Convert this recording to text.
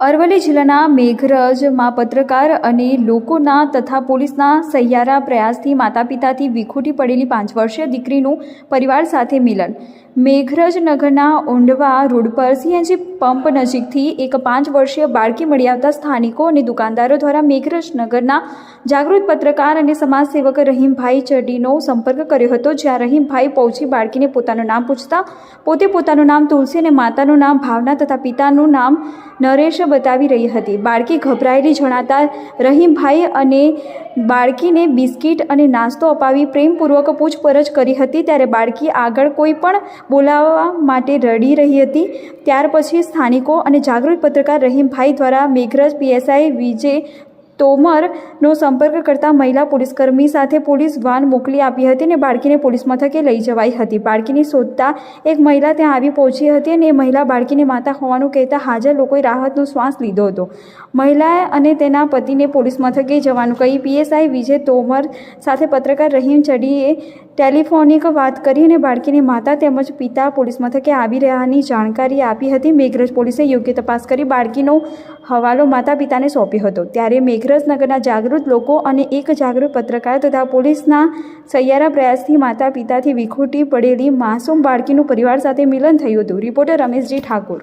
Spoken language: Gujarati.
અરવલ્લી જિલ્લાના મેઘરજમાં પત્રકાર અને લોકોના તથા પોલીસના સહિયારા પ્રયાસથી માતા પિતાથી વિખૂટી પડેલી પાંચ વર્ષીય દીકરીનું પરિવાર સાથે મિલન. મેઘરજ નગરના ઊંડવા રોડ પર સીએનજી પંપ નજીકથી એક પાંચ વર્ષીય બાળકી મળી આવતા સ્થાનિકો અને દુકાનદારો દ્વારા મેઘરજ નગરના જાગૃત પત્રકાર અને સમાજસેવક રહીમભાઈ ચડીનો સંપર્ક કર્યો હતો, જ્યાં રહીમભાઈ પહોંચી બાળકીને પોતાનું નામ પૂછતા પોતે પોતાનું નામ તુલસી અને માતાનું નામ, ભાવના તથા પિતાનું નામ નરેશ બતાવી રહી હતી. બાળકી ગભરાયેલી જણાતા રહીમભાઈ અને બાળકીને બિસ્કિટ અને નાસ્તો અપાવી પ્રેમપૂર્વક પૂછપરછ કરી હતી. ત્યારે બાળકી આગળ કોઈ પણ બોલાવવા માટે રડી રહી હતી. ત્યાર પછી સ્થાનિકો અને જાગૃત પત્રકાર રહીમભાઈ દ્વારા મેઘરજ પીએસઆઈ વિજય તોમરનો સંપર્ક કરતા મહિલા પોલીસકર્મી સાથે પોલીસ વાન મોકલી આપી હતી અને બાળકીને પોલીસ મથકે લઈ જવાઈ હતી. બાળકીને શોધતા એક મહિલા ત્યાં આવી પહોંચી હતી અને એ મહિલા બાળકીની માતા હોવાનું કહેતા હાજર લોકોએ રાહતનો શ્વાસ લીધો હતો. મહિલાએ અને તેના પતિને પોલીસ મથકે જવાનું કહી પીએસઆઈ વિજય તોમર સાથે પત્રકાર રહીમ ચડીએ ટેલિફોનિક વાત કરી અને બાળકીની માતા તેમજ પિતા પોલીસ મથકે આવી રહ્યાની જાણકારી આપી હતી. મેઘરજ પોલીસે યોગ્ય તપાસ કરી બાળકીનો હવાલો માતા પિતાને સોંપ્યો હતો. ત્યારે મેઘરજનગરના જાગૃત લોકો અને એક જાગૃત પત્રકાર તથા પોલીસના સહિયારા પ્રયાસથી માતા પિતાથી વિખૂટી પડેલી માસૂમ બાળકીનું પરિવાર સાથે મિલન થયું હતું. રિપોર્ટર રમેશજી ઠાકોર.